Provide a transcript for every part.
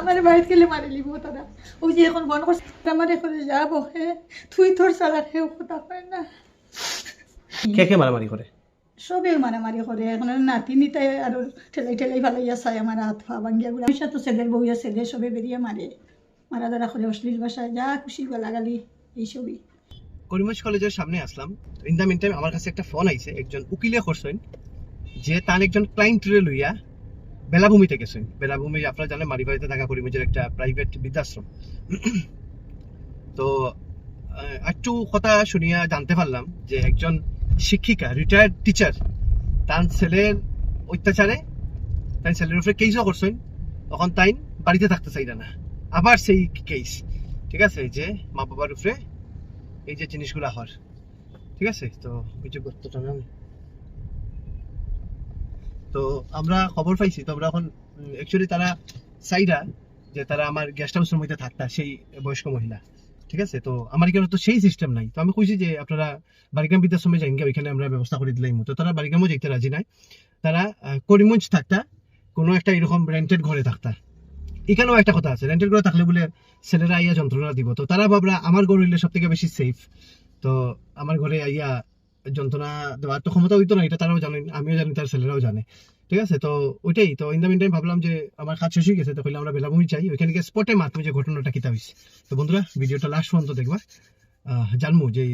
আমার বাড়িতে গেলে মারি লিব তারা ওই যে এখন বন করছে আমার এখন যাব হে। থুই থর চালার হেও কথা পায় না। কে কে মারামারি করে সবে মারামারি করে এখন নাতি নিতে আর ঠেলাই ঠেলাই ভালাইয়া চাই আমার হাত পা ভাঙ্গিয়া গুলা পয়সা তো ছেলের বউয়া ছেলে সবে বেরিয়ে মারে মারা দ্বারা করে অশ্লীল ভাষায় যা খুশি গালাগালি এইসবই করিমগঞ্জ কলেজের সামনে আসলাম। ইন দ্য মিন টাইম আমার কাছে একটা ফোন আইছে একজন উকিলে করছেন যে তার একজন ক্লায়েন্টরে লইয়া বেলাভূমিতে গেছেন বেলাভূমি আপনারা জানেন মারিবাড়িতে থাকা করিমগঞ্জের একটা প্রাইভেট বৃদ্ধাশ্রম। তো একটু কথা শুনিয়া জানতে পারলাম যে একজন শিক্ষিকা রিটায়ার্ড টিচার তার ছেলের অত্যাচারে তাই ছেলের উপরে কেসও করছেন। তখন তাই বাড়িতে থাকতে চাইল না। আবার সেই কেস ঠিক আছে? যে মা বাবার উপরে এই যে জিনিসগুলা হর ঠিক আছে? তো, ওই যে গর্তটা না তো আমরা খবর পাইছি, তো আমরা এখন অ্যাকচুয়ালি তারা সাইডা যে তারা আমার গেস্ট হাউসের মধ্যে থাকতা, সেই বয়স্ক মহিলা, ঠিক আছে? তো আমার এখানে তো সেই সিস্টেম নাই। তো আমি কইছি যে আপনারা বারিগ্রাম বৃদ্ধাশ্রমে যাইন ওইখানে আমরা ব্যবস্থা করে দিলাম। তো তারা বারিগ্রামও যেতে রাজি নাই। তারা করিমগঞ্জ থাকতা, কোনো একটা এরকম রেন্টেড ঘরে থাকতা। এখানেও একটা কথা আছে রেন্টেড ঘরে থাকলে বলে ছেলেরা আইয়া যন্ত্রণা দিব। তো তারা ভাবরা আমার ঘর হইলে সব থেকে বেশি সেফ তো আমার ঘরে আইয়া যন্ত্রণা দেওয়ার তো ক্ষমতা হইতো না, এটা তারাও জানেন আমিও জানি, তার ছেলেরাও জানে। ঠিক আছে? তো ওইটাই, তো ইন দ্য মিন টাইম ভাবলাম যে আমার কাজ শেষ হয়ে গেছে, তো আমরা বেলাভূমি চাই ওইখানে গিয়ে স্পটে মাত্র যে ঘটনাটা কিতা হয়েছে তো বন্ধুরা, ভিডিওটা লাস্ট পর্যন্ত দেখবা। জানব যে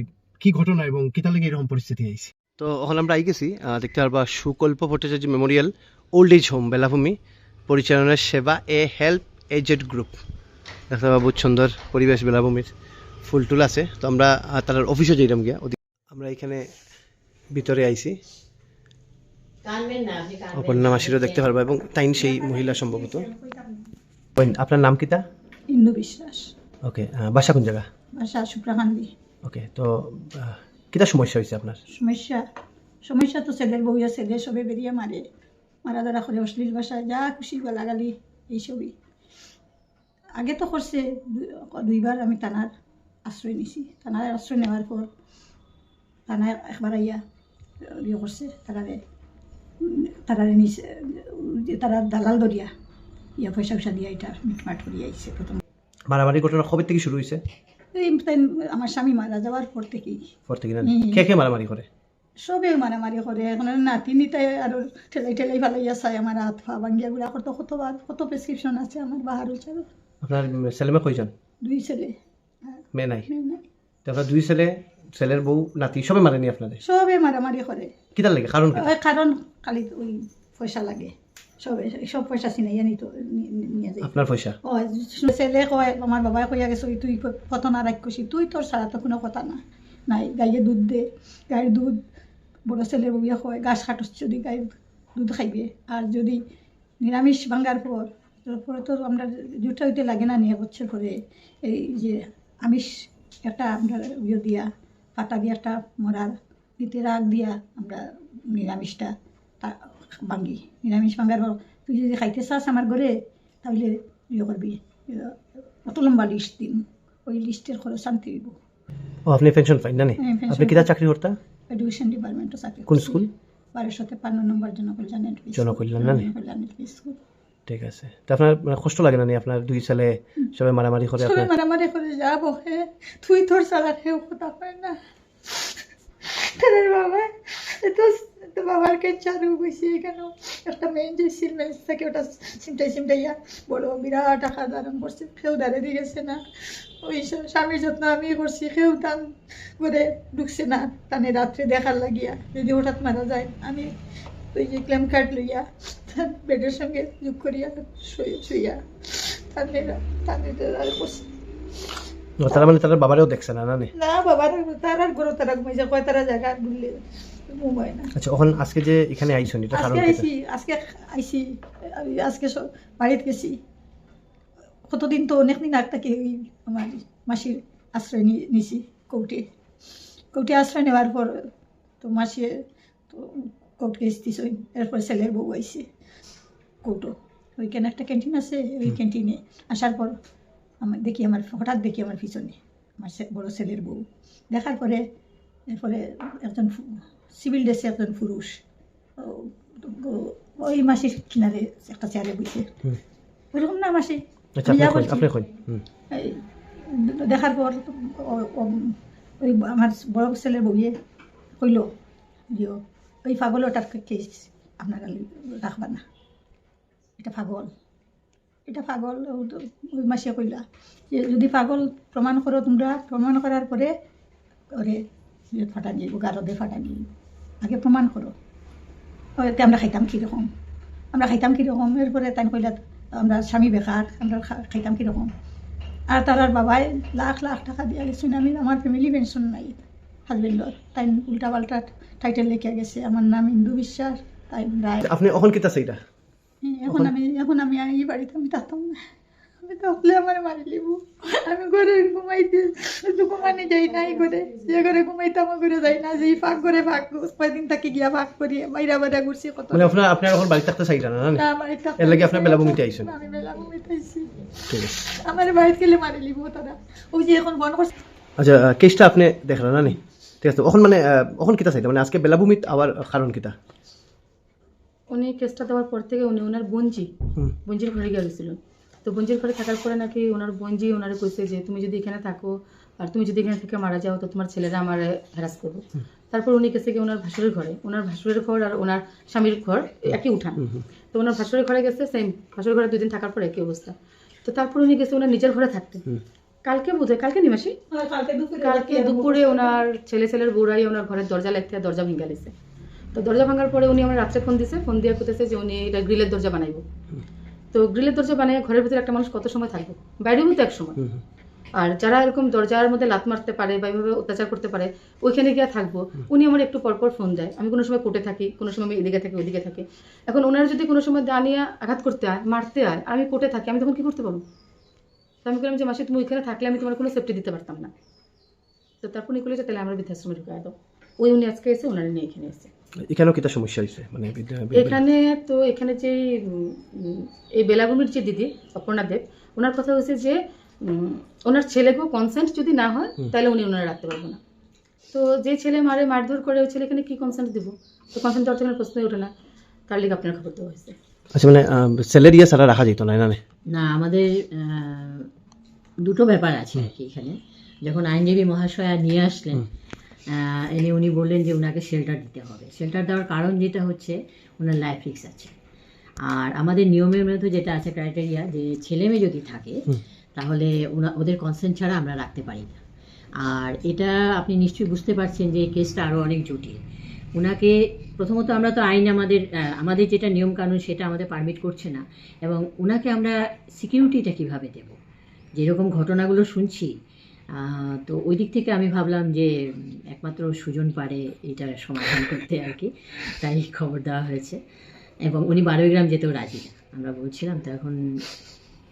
কি ঘটনা এবং কিতা লেগে এরকম পরিস্থিতি আইছে তো ওখানে আমরা আই গেছি দেখতে পারবা Sukalpa Bhattacharya memorial old age home Belabhumi. পরিচালনার সেবা এ হেল্প এজেড গ্রুপ দেখতে পাবো সুন্দর পরিবেশ বেলাভূমির, ফুল টুল আছে। তো আমরা তার অফিসে যাইলাম গিয়া। আমরা এখানে ভিতরে আইছি। অপর্ণা মাসিরও দেখতে পারবা এবং তাইন সেই মহিলা সম্ভবত। আপনার নাম কিতা ইন্দু বিশ্বাস। ওকে বাসা কোন জায়গা? ভাষা সুপ্রাকান্দি ওকে তো কিতা সমস্যা হয়েছে আপনার? সমস্যা সমস্যা তো ছেলের বউয়া ছেলে সবে বেরিয়ে মারে। মারা দ্বারা করে অশ্লীল ভাষায় যা খুশি গালাগালি এইসবই আগে তো করছে দুইবার আমি থানার আশ্রয় নিছি। থানার আশ্রয় নেওয়ার পর থানায় একবার আইয়া ইয়ে করছে নিছে উম, যে তারা দালাল দরিয়া ইয়া পয়সা পয়সা দিয়া এটা মিটমাট করিয়া আইছে প্রথম মারামারি ঘটনা কবে থেকে শুরু হয়েছে আমার স্বামী মারা যাওয়ার পর থেকেই পর থেকে। কে কে মারামারি করে সবে মারামারি করে এখন নাতি নিতে আর ঠেলাই ঠেলাই ভালাইয়া চাই আমার হাত পা ভাঙ্গিয়া গুলা কত কতবার কত প্রেসক্রিপশন আছে আমার বাহার হয়েছে আপনার ছেলেমেয়ে কয়জন দুই ছেলে মেয়ে নাই মেয়ে নাই। তো দুই ছেলে ছেলের বউ নাতি সবে মারেনি আপনাদের? সবে মারামারি করে। কিতার লাগে? কারণ কি ওই কারণ খালি ওই পয়সা লাগে। সবে সব পয়সা চিনাইয়া নিত নি- নি- নিয়ে যায়। আপনার পয়সা? ও ছেলে কয় আমার বাবাই কইয়া গেছে ওই তুই কত না তুই তোর ছাড়া তো কোনো কথা না। নাই গাইয়ে দুধ দে গাইয়ের দুধ। বড় ছেলে বইয়া কয় গাছ কাটস যদি গাইয়ের দুধ খাইবে আর যদি নিরামিষ ভাঙ্গার পর তারপরে তো আমরা জুটা হইতে লাগে না নিয়ে বছর করে এই যে আমিষ একটা আমরা ইয়ে দিয়া পাতা দিয়া একটা মরার দিতে রাগ দিয়া আমরা নিরামিষটা তা ভাঙ্গি। নিরামিষ ভাঙ্গার পর তুই যদি খাইতে চাস আমার ঘরে তাহলে ইয়ে করবি ইয়ে, অত লম্বা লিস্ট দিন। ওই লিস্টের খরচ আনতে দিব ও আপনি পেনশন পাইন না? হ্যাঁ, আপনি কিতা চাকরি করতা এডুকেশন ডিপার্টমেন্টও চাকরি কোন। স্কুল বারোশোতে পান্ন নম্বর জনকল্যাণ জনকল্যাণ স্কুল ঠিক আছে। তো আপনার মানে কষ্ট লাগে না নি আপনার দুই ছেলে সবাই মারামারি করে সবে আপনার? মারামারি করে যা বহে তুই তোর চালার হেউ কথা পায় না। তাদের বাবা এত তো বাবার কে চালু গেছে এখানে? একটা মেন যে সিলমেন্স থাকে ওটা সিমটাই সিমটাইয়া বড় বিরাট আকার ধারণ করছে কেউ দাঁড়িয়ে দিয়ে গেছে না। ওই স্বামীর যত্ন আমি করছি কেউ টান করে ঢুকছে না। টানে রাত্রে দেখার লাগিয়া যদি হঠাৎ মারা যায় আমি ওই যে ক্লেম কার্ড লইয়া বেডের সঙ্গে যোগ করিয়া শুয়ে শুইয়া টানে আর ও, তারা মানে তার বাবারেও দেখছে না না বাবার তারার গরু তারা কয় তারা জায়গা ঘুরলে ঘুমায় না। আচ্ছা ওখান আজকে যে এখানে আইসন এটা কারণ? আইসি আজকে আমি আজকে সব বাড়িতে গেছি। কতদিন তো অনেক দিন আগ থেকে ওই আমার মাসির আশ্রয় নিছি কৌটে। কৌটে আশ্রয় নেওয়ার পর তো মাসি তো কৌট কেস দিস এরপর ছেলের বউ আইসে কৌটো। ওইখানে একটা ক্যান্টিন আছে ওই ক্যান্টিনে আসার পর আমার দেখি আমার হঠাৎ দেখি আমার পিছনে আমার বড় ছেলের বউ। দেখার পরে এরপরে একজন সিভিল ড্রেসে একজন পুরুষ। ওই মাসির কিনারে একটা চেয়ারে বসে। হুম। ওরকম না মাসি আচ্ছা দেখার পর ওই আমার বড় ছেলের বউয়ে কইল যে ওই পাগলটার কেস আপনারা রাখবা না। এটা পাগল। এটা পাগল মাসিয়া কইলা যে যদি পাগল প্রমাণ করো তোমরা, প্রমাণ করার পরে ওরে ইয়ে ফাটা যাইব গারদে ফাটা যাইব আগে প্রমাণ করো। ওতে আমরা খাইতাম কীরকম? আমরা খাইতাম কীরকম? এরপরে তাই কইলা আমরা স্বামী বেকার, আমরা খাইতাম কীরকম? আর তার বাবাই লাখ লাখ টাকা দিয়া গেছেন আমি আমার ফ্যামিলি পেনশন নাই। হাজবেন্ডর তাই উল্টা পাল্টা টাইটেল লেখা গেছে, আমার নাম ইন্দু বিশ্বাস তাই আপনি অখন কিতা সেইটা এখন আমি এখন আমি এই বাড়িতে আমি থাকতাম না। আমি থাকলে আমার মারি লিব আমি ঘরে ঘুমাইতে ঘুমানে যাই নাই ঘরে। যে ঘরে ঘুমাইতাম ও ঘরে যাই না। যেই ফাঁক করে ফাঁক কয়দিন থাকি গিয়া ফাঁক করি বাইরা বাইরা ঘুরছি কত মানে আপনার আপনার এখন বাড়ি থাকতে চাইটা না না? না, আমার একটা এর লাগি আপনার বেলাভূমিতে আইছেন? আমি বেলাভূমিতে আইছি। ঠিক আছে। আমার বাড়িতে গেলে মারি লিব তারা। ওই যে এখন বন্ধ করছে। আচ্ছা কেসটা আপনি দেখলেন না নি? ঠিক আছে ওখন মানে ওখন কিতা চাইটা মানে আজকে বেলাভূমিত আবার কারণ কিতা? উনি কেসটা দেওয়ার পর থেকে উনি ওনার বঞ্জি বঞ্জির ঘরে গিয়েছিল। তো বঞ্জির ঘরে থাকার পরে নাকি ওনার বঞ্জি ওনারে কইছে যে তুমি যদি এখানে থাকো আর তুমি যদি এখানে থেকে মারা যাও তো তোমার ছেলেরা আমার হ্যারাস করব। তারপর উনি গেছে কি ওনার ভাসুরের ঘরে। ওনার ভাসুরের ঘর আর ওনার স্বামীর ঘর একই উঠান। তো ওনার ভাসুরের ঘরে গেছে সেম ভাসুরের ঘরে দুই দিন থাকার পর একই অবস্থা। তো তারপর উনি গেছে ওনার নিজের ঘরে থাকতে। কালকে বোধহয় কালকে নিমাসি কালকে দুপুরে। ওনার ছেলে ছেলের বউরাই ওনার ঘরের দরজা লাগতে দরজা ভেঙে দিছে। তো দরজা ভাঙার পরে উনি আমার রাত্রে ফোন দিছে ফোন দিয়ে করতেছে যে উনি এটা গ্রিলের দরজা বানাইবো। তো গ্রিলের দরজা বানিয়ে ঘরের ভিতরে একটা মানুষ কত সময় থাকবে? বাইরেও তো এক সময়। আর যারা এরকম দরজার মধ্যে লাত মারতে পারে বা এইভাবে অত্যাচার করতে পারে ওইখানে গিয়ে থাকব। উনি আমার একটু পরপর ফোন দেয়। আমি কোনো সময় কোর্টে থাকি কোনো সময় আমি এদিকে থাকি ওইদিকে থাকি। এখন ওনার যদি কোনো সময় দাঁড়িয়ে আঘাত করতে হয় মারতে হয় আমি কোর্টে থাকি আমি তখন কি করতে পারব? তো আমি বললাম যে মাসে তুমি ওইখানে থাকলে আমি তোমার কোনো সেফটি দিতে পারতাম না। তো তারপর যে তাহলে আমার বৃদ্ধাশ্রমে ঢুকায় দাও। ওই উনি আজকে এসে ওনারা নিয়ে এখানে এসে এখানেও কিতা সমস্যা হয়েছে? মানে এখানে তো এখানে যে এই বেলাভূমির যে দিদি অপর্ণা দেব ওনার কথা হয়েছে যে উম, ওনার ছেলেকেও কনসেন্ট যদি না হয় তাহলে উনি ওনারা রাখতে পারব না। তো যে ছেলে মারে মারধর করে ওই ছেলেখানে কি কনসেন্ট দিব? তো কনসেন্ট দেওয়ার কোনো প্রশ্নই ওঠে না। তার লিগে আপনার খবর দেওয়া হয়েছে। আচ্ছা মানে স্যালারি ছাড়া রাখা যেত না না না আমাদের আহ, দুটো ব্যাপার আছে আর কি এখানে। যখন আইনজীবী মহাশয়া নিয়ে আসলেন এনে উনি বললেন যে ওনাকে শেল্টার দিতে হবে। শেল্টার দেওয়ার কারণ যেটা হচ্ছে ওনার লাইফ রিক্স আছে। আর আমাদের নিয়মের মধ্যে যেটা আছে ক্রাইটেরিয়া যে ছেলে মেয়ে যদি থাকে তাহলে ওদের কনসেন্ট ছাড়া আমরা রাখতে পারি না। আর এটা আপনি নিশ্চয়ই বুঝতে পারছেন যে এই কেসটা আরও অনেক জটিল। ওনাকে প্রথমত আমরা তো আইন আমাদের আমাদের যেটা নিয়ম কানুন সেটা আমাদের পারমিট করছে না। এবং ওনাকে আমরা সিকিউরিটিটা কীভাবে দেব? যেরকম ঘটনাগুলো শুনছি তো ওই দিক থেকে আমি ভাবলাম যে একমাত্র সুজন পারে এটার সমাধান করতে আর কি। তাই খবর দেওয়া হয়েছে। এবং উনি বারোই গ্রাম যেতেও রাজি। আমরা বলছিলাম তো এখন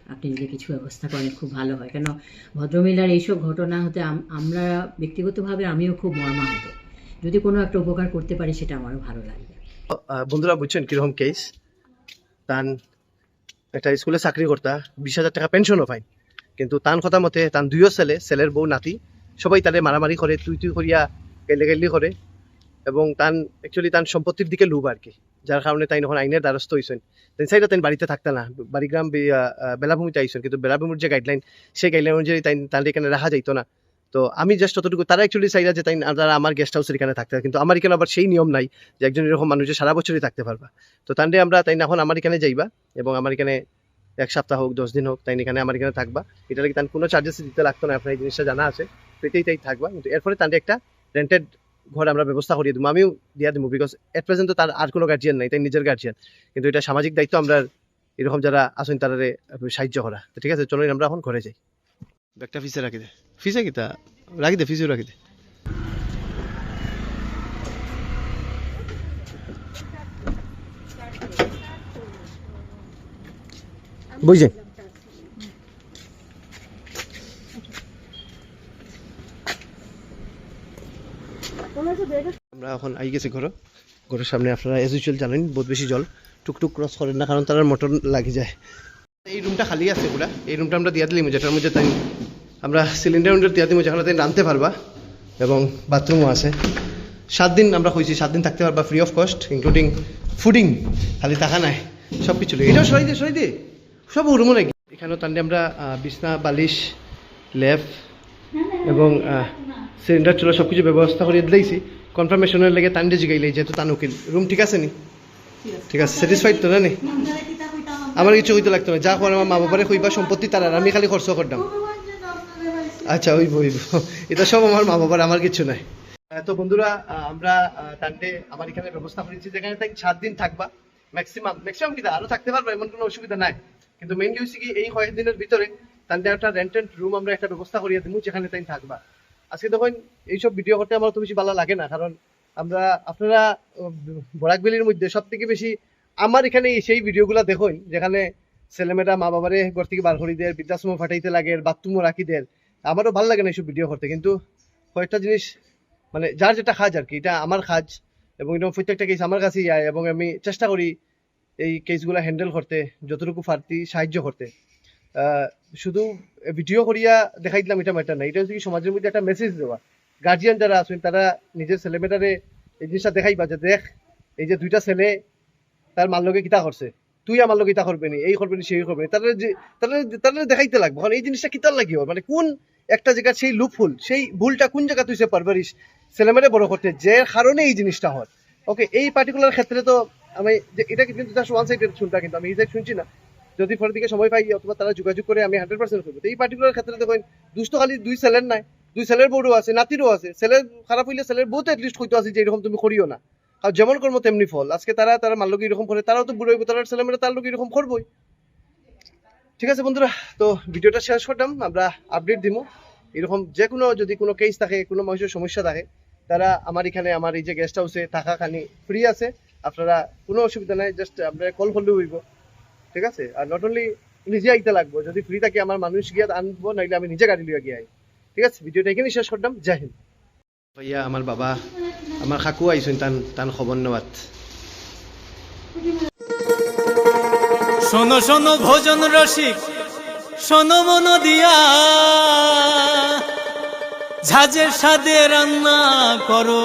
আপনি যদি কিছু ব্যবস্থা করেন খুব ভালো হয়। কেন ভদ্রমহিলার এইসব ঘটনা হতে আমরা ব্যক্তিগতভাবে আমিও খুব মর্মাহত। যদি কোনো একটা উপকার করতে পারি সেটা আমারও ভালো আহ, বন্ধুরা বুঝছেন কীরকম কেস তান একটা স্কুলে চাকরি করতা বিশ হাজার টাকা পেনশনও পাই কিন্তু তান কথা মতে তান দুইও ছেলে ছেলের বউ, নাতি, সবাই তারে মারামারি করে তুই তুই করিয়া গেলে গেলি করে এবং তান অ্যাকচুয়ালি তান সম্পত্তির দিকে লোভ আর কি যার কারণে তাই এখন আইনের দ্বারস্থ হয়েছেন তাই সাইডে তাই বাড়িতে থাকতে না বাড়িগ্রাম বেলাভূমিতে আইসেন কিন্তু বেলাভূমির যে গাইডলাইন সেই গাইডলাইন অনুযায়ী তাই তার এখানে রাখা যাইতো না। তো আমি জাস্ট ততটুকু তারা অ্যাকচুয়ালি চাইরা যে তাই তারা আমার গেস্ট হাউসের এখানে থাকতে, কিন্তু আমার এখানে আবার সেই নিয়ম নাই যে একজন এরকম মানুষ সারা বছরই থাকতে পারবা। তো তান্ডে আমরা তাই এখন আমার এখানে যাইবা, এবং আমার এখানে এক সপ্তাহ হোক, দশ দিন হোক, তাই এখানে আমার এখানে থাকবা। এটা লাগি তার কোনো চার্জেস দিতে লাগতো না, আপনার এই জিনিসটা জানা আছে। পেতেই তাই থাকবা। কিন্তু এরপরে তান্ডে একটা রেন্টেড ঘর আমরা ব্যবস্থা করিয়ে দেবো। আমিও দিয়া দেবো বিকজ এট প্রেজেন্ট তার আর কোনো গার্জিয়ান নাই, তাই নিজের গার্জিয়ান কিন্তু এটা সামাজিক দায়িত্ব আমরা এরকম যারা আসেন তারারে সাহায্য করা। তো ঠিক আছে, চলুন আমরা এখন ঘরে যাই। ব্যাগটা ফিসে রাখি দে। ফিসে কি তা? রাখি দে ফিসেও রাখি দে। বুঝছেন আমরা এখন আই গেছি ঘর। ঘরের সামনে আপনারা এজ ইউজুয়াল জানেন বহুত বেশি জল। টুকটুক ক্রস করেন না কারণ তার মোটর লাগি যায়। এই রুমটা খালি আছে পুরা। এই রুমটা আমরা দিয়া দিলাম যেটার মধ্যে তাই আমরা সিলিন্ডার উন্ডার দিয়া দিব যেখানে তাই রাঁধতে পারবা। এবং বাথরুমও আছে। সাত দিন আমরা কইছি সাত দিন থাকতে পারবা free of cost including fooding খালি টাকা নাই সব কিছু এটাও সরাই দে সরাই দে। সব রুমও নাকি এখানেও তান্ডে আমরা বিছনা, বালিশ লেফ এবং সিলিন্ডার, চুলা সব কিছু ব্যবস্থা করে দিয়েছি কনফার্মেশনের লেগে তান্ডে জিগাইলে যেহেতু তান উকিল রুম ঠিক আছে নি? ঠিক আছে স্যাটিসফাইড তো না নি? আমার কিছু হইতে লাগতো না, যা করে আমার মা বাবারে কইবা, সম্পত্তি তার আর আমি খালি খরচ করতাম। আচ্ছা ওইব ওইব এটা সব আমার মা বাবার আমার কিছু নাই। তো বন্ধুরা আমরা তান্ডে আমার এখানে ব্যবস্থা করেছি, যেখানে তাই সাত দিন থাকবা। ম্যাক্সিমাম ম্যাক্সিমাম কিনা আরও থাকতে পারবে, এমন কোনো অসুবিধা নাই। কিন্তু মেইনলি হচ্ছে কি এই কয়েকদিনের ভিতরে তান্ডে একটা রেন্টেন্ট রুম আমরা একটা ব্যবস্থা করিয়ে দিব যেখানে তাই থাকবা। আজকে তখন এইসব ভিডিও করতে আমার তো বেশি ভালো লাগে না, কারণ আমরা, আপনারা বরাকবেলির মধ্যে সব থেকে বেশি আমার এখানে সেই ভিডিওগুলো দেখুন, যেখানে ছেলেমেয়েরা মা বাবারে ঘর থেকে বার করে দেয়, বৃদ্ধাশ্রম ফাটাইতে লাগে বাথরুমও রাখি দেয়। আমারও ভালো লাগে না এইসব ভিডিও করতে, কিন্তু কয়েকটা জিনিস মানে যার যেটা কাজ আর কি, এটা আমার কাজ, এবং এরকম প্রত্যেকটা কেস আমার কাছেই আয়, এবং আমি চেষ্টা করি এই কেসগুলো হ্যান্ডেল করতে, যতটুকু পারতি সাহায্য করতে। শুধু ভিডিও করিয়া দেখাই দিলাম, এটা ম্যাটার না এটা হচ্ছে সমাজের মধ্যে একটা মেসেজ দেওয়া। গার্জিয়ান যারা আছেন, তারা নিজের ছেলেমেয়েটারে এই জিনিসটা দেখাইবা যে দেখ, এই যে দুইটা ছেলে, তার মার লগে কিতা করছে। তুই আমার লগে কিতা করবে নি? এই করবে নি, সেই করবে নি। তাহলে যে তাহলে তাহলে দেখাইতে লাগবে। কারণ এই জিনিসটা কিতার লাগিও মানে কোন একটা জায়গা সেই লুপ ফুল সেই ভুলটা কোন জায়গা তুই সে পারবারিস? ছেলেমেয়েরে বড় করতে যে কারণে এই জিনিসটা হয়। ওকে এই পার্টিকুলার ক্ষেত্রে তো আমি এটা কিন্তু জাস্ট ওয়ান সাইডের শুনটা কিন্তু, আমি এই শুনছি না। যদি পরের দিকে সময় পাই, অথবা তারা যোগাযোগ করে আমি হান্ড্রেড পার্সেন্ট করব এই পার্টিকুলার ক্ষেত্রে দেখেন দুষ্ট খালি দুই ছেলের নাই। দুই ছেলের বউরও আছে, নাতিরও আছে। ছেলের খারাপ হইলে ছেলের বউ তো এটলিস্ট হইতো আছে যে এরকম তুমি করিও না। আর যেমন কর্ম তেমনি ফল। আজকে তারা তারা মার লোক এরকম করে, তারাও তো বুড়ো হইব, তার ছেলেমেয়েরা তার লোক এরকম করবোই। ঠিক আছে বন্ধুরা, তো ভিডিওটা শেষ করলাম। আমরা আপডেট দিব এরকম যে কোনো যদি কোনো কেস থাকে, কোনো মানুষের সমস্যা থাকে, তারা আমার এখানে, আমার এই যে গেস্ট হাউসে থাকা খানি ফ্রি আছে। আপনারা কোনো অসুবিধা নাই জাস্ট আপনারা কল করলেও হইব ঠিক আছে? আর নট অনলি নিজে আইতে লাগবো যদি ফ্রি থাকে আমার মানুষ গিয়ে আনব নাইলে আমি নিজে গাড়ি লিয়ে গিয়ে আই ঠিক আছে? ভিডিওটা এখানে শেষ করলাম জয় হিন্দ। ভাইয়া আমার বাবা আমার কাকু আইসেন তান তান খবর নেওয়াত। শোনো শোনো ভোজন রসিক শোনো মন দিয়া। ঝাঁঝের সাদে রান্না করো।